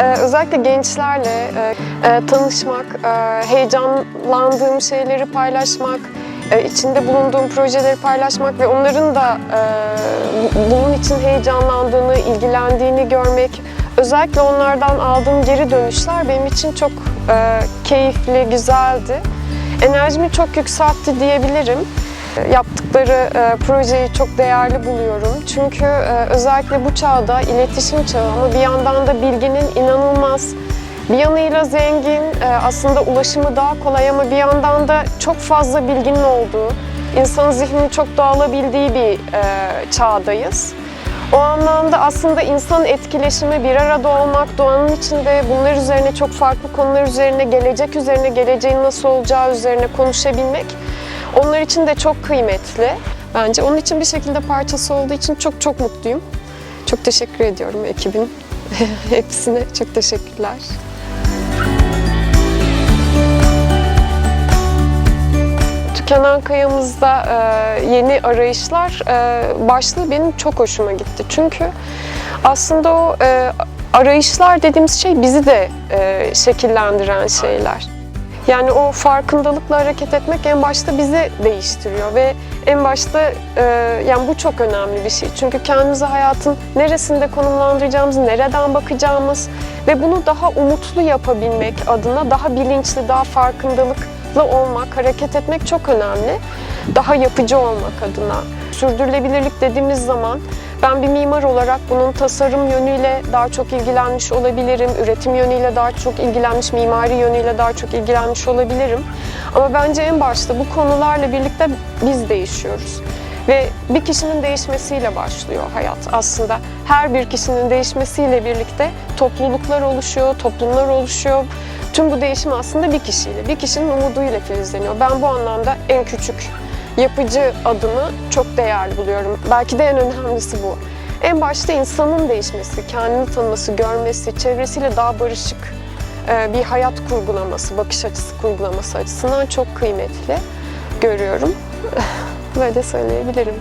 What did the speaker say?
Ee, özellikle gençlerle e, e, tanışmak, e, heyecanlandığım şeyleri paylaşmak, e, içinde bulunduğum projeleri paylaşmak ve onların da e, bu- bunun için heyecanlandığını, ilgilendiğini görmek, özellikle onlardan aldığım geri dönüşler benim için çok e, keyifli, güzeldi. Enerjimi çok yükseltti diyebilirim. Yaptıkları e, projeyi çok değerli buluyorum. Çünkü e, özellikle bu çağda iletişim çağı ama bir yandan da bilginin inanılmaz bir yanıyla zengin, e, aslında ulaşımı daha kolay ama bir yandan da çok fazla bilginin olduğu, insanın zihninin çok dağılabildiği bir çağdayız. O anlamda aslında insan etkileşimi, bir arada olmak, doğanın içinde bunlar üzerine çok farklı konular üzerine, gelecek üzerine, geleceğin nasıl olacağı üzerine konuşabilmek onlar için de çok kıymetli. Bence onun için bir şekilde parçası olduğu için çok çok mutluyum. Çok teşekkür ediyorum ekibin hepsine. Çok teşekkürler. Kenan Kaya'mızda e, yeni arayışlar e, başlığı benim çok hoşuma gitti. Çünkü aslında o e, arayışlar dediğimiz şey bizi de e, şekillendiren şeyler. Yani o farkındalıkla hareket etmek en başta bizi değiştiriyor ve en başta e, yani bu çok önemli bir şey. Çünkü kendimizi hayatın neresinde konumlandıracağımız, nereden bakacağımız ve bunu daha umutlu yapabilmek adına daha bilinçli, daha farkındalıklı olmak, hareket etmek çok önemli. Daha yapıcı olmak adına. Sürdürülebilirlik dediğimiz zaman ben bir mimar olarak bunun tasarım yönüyle daha çok ilgilenmiş olabilirim, üretim yönüyle daha çok ilgilenmiş, mimari yönüyle daha çok ilgilenmiş olabilirim. Ama bence en başta bu konularla birlikte biz değişiyoruz. Ve bir kişinin değişmesiyle başlıyor hayat aslında. Her bir kişinin değişmesiyle birlikte topluluklar oluşuyor, toplumlar oluşuyor. Tüm bu değişim aslında bir kişiyle, bir kişinin umuduyla filizleniyor. Ben bu anlamda en küçük yapıcı adımı çok değerli buluyorum. Belki de en önemlisi bu. En başta insanın değişmesi, kendini tanıması, görmesi, çevresiyle daha barışık e, bir hayat kurgulaması, bakış açısı kurgulaması açısından çok kıymetli görüyorum. Böyle söyleyebilirim.